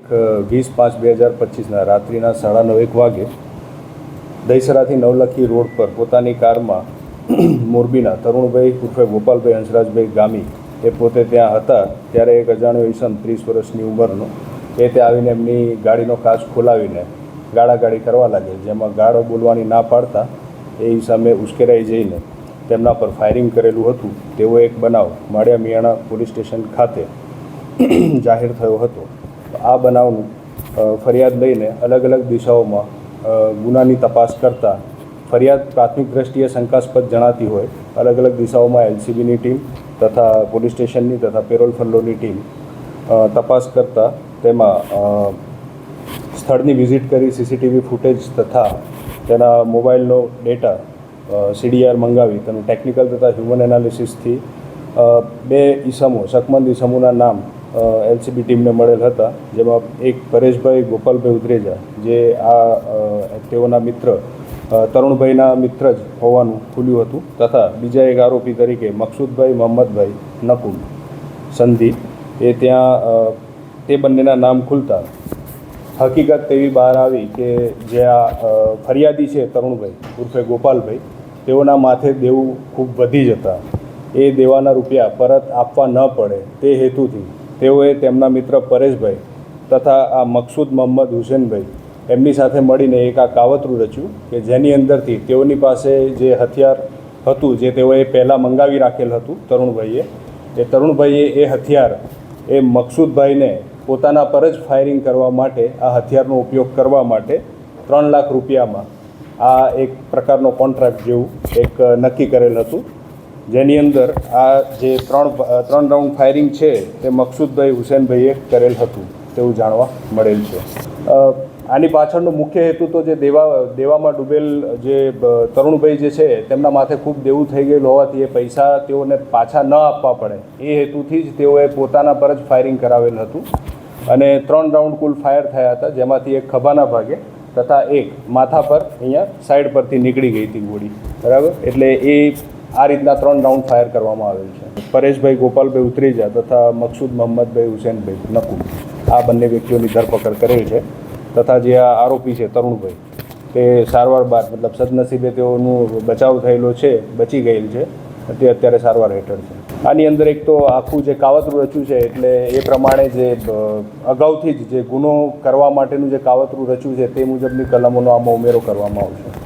એક વીસ પાંચ બે હજાર પચીસના રાત્રિના સાડા નવ, એક વાગે દહીસરાથી નવલખી રોડ પર પોતાની કારમાં મોરબીના તરુણભાઈ ઉર્ફે ગોપાલભાઈ હંસરાજભાઈ ગામી એ પોતે ત્યાં હતા. ત્યારે એક અજાણ્યો ઈસમ ત્રીસ વર્ષની ઉંમરનો એ ત્યાં આવીને એમની ગાડીનો કાચ ખોલાવીને ગાળાગાળી કરવા લાગે જેમાં ગાળો બોલવાની ના પાડતા એ ઈસમે ઉશ્કેરાઈ જઈને તેમના પર ફાયરિંગ કરેલું હતું. તેવો એક બનાવ, માળિયા મિયાણા પોલીસ સ્ટેશન ખાતે જાહેર થયો હતો. આ બનાવનું ફરિયાદ લઈને અલગ અલગ દિશાઓમાં ગુનાની તપાસ કરતા ફરિયાદ પ્રાથમિક દ્રષ્ટિએ શંકાસ્પદ જણાતી હોય, અલગ અલગ દિશાઓમાં એલસીબીની ટીમ તથા પોલીસ સ્ટેશનની તથા પેરોલ ફલ્લોની ટીમ તપાસ કરતા તેમાં સ્થળની વિઝિટ કરી, સીસીટીવી ફૂટેજ તથા તેના મોબાઈલનો ડેટા સીડીઆર મંગાવી, તેનું ટેકનિકલ તથા હ્યુમન એનાલિસિસથી બે ઈસમો શકમંદ ઈસમોના નામ એલસીબી ટીમને મળેલ હતા, જેમાં એક પરેશભાઈ ગોપાલભાઈ ઉદરેજા, જે આ તેઓના મિત્ર તરુણભાઈના મિત્ર જ હોવાનું ખુલ્યું હતું, તથા બીજા એક આરોપી તરીકે મકસૂદભાઈ મોહમ્મદભાઈ નકુલ સંધિ એ ત્યાં તે બંનેના નામ ખુલતા હકીકત એવી બહાર આવી કે જે આ ફરિયાદી છે તરુણભાઈ, ઉર્ફે ગોપાલભાઈ, તેઓના માથે દેવું ખૂબ વધી જતા. એ દેવાના રૂપિયા પરત આપવા ન પડે તે હેતુથી તેઓએ તેમના મિત્ર પરેશભાઈ તથા આ મકસૂદ મોહમ્મદ હુસેનભાઈ એમની સાથે મળીને એક આ કાવતરું રચ્યું કે જેની અંદરથી તેઓની પાસે જે હથિયાર હતું, જે તેઓએ પહેલાં મંગાવી રાખેલ હતું તરુણભાઈએ, એ તરુણભાઈએ એ હથિયાર એ મકસૂદભાઈને પોતાના પર જ ફાયરિંગ કરવા માટે, આ હથિયારનો ઉપયોગ કરવા માટે ત્રણ લાખ રૂપિયામાં આ એક પ્રકારનો કોન્ટ્રાક્ટ જેવું એક નક્કી કરેલ હતું. જેની અંદર આ જે ત્રણ ત્રણ રાઉન્ડ ફાયરિંગ છે તે મકસૂદભાઈ હુસેનભાઈએ કરેલ હતું, તેવું જાણવા મળેલ છે. આની પાછળનો મુખ્ય હેતુ તો જે દેવા, દેવામાં ડૂબેલ જે તરુણભાઈ જે છે, તેમના માથે ખૂબ દેવું થઈ ગયેલું હોવાથી એ પૈસા તેઓને પાછા ન આપવા પડે. એ હેતુથી જ તેઓએ પોતાના પર જ ફાયરિંગ કરાવેલ હતું. અને ત્રણ રાઉન્ડ કુલ ફાયર થયા હતા, જેમાંથી એક ખભાના ભાગે તથા એક માથા પર અહીંયા સાઈડ પરથી નીકળી ગઈ હતી ગોળી. બરાબર? એટલે એ આ રીતના ત્રણ રાઉન્ડ ફાયર કરવામાં આવેલ છે. પરેશભાઈ ગોપાલભાઈ ઉતરેજા તથા મકસૂદ મોહમ્મદભાઈ હુસેનભાઈ નકુ આ બંને વ્યક્તિઓની ધરપકડ કરેલ છે તથા જે આ આરોપી છે તરુણભાઈ, તે સારવાર બાદ મતલબ સદનસીબે તેઓનું બચાવ થયેલો છે, બચી ગયેલ છે, તે અત્યારે સારવાર હેઠળ છે. આની અંદર એક તો આખું જે કાવતરું રચ્યું છે એટલે એ પ્રમાણે જે અગાઉથી જ જે ગુનો કરવા માટેનું જે કાવતરું રચ્યું છે તે મુજબની કલમોનો આમાં ઉમેરો કરવામાં આવશે.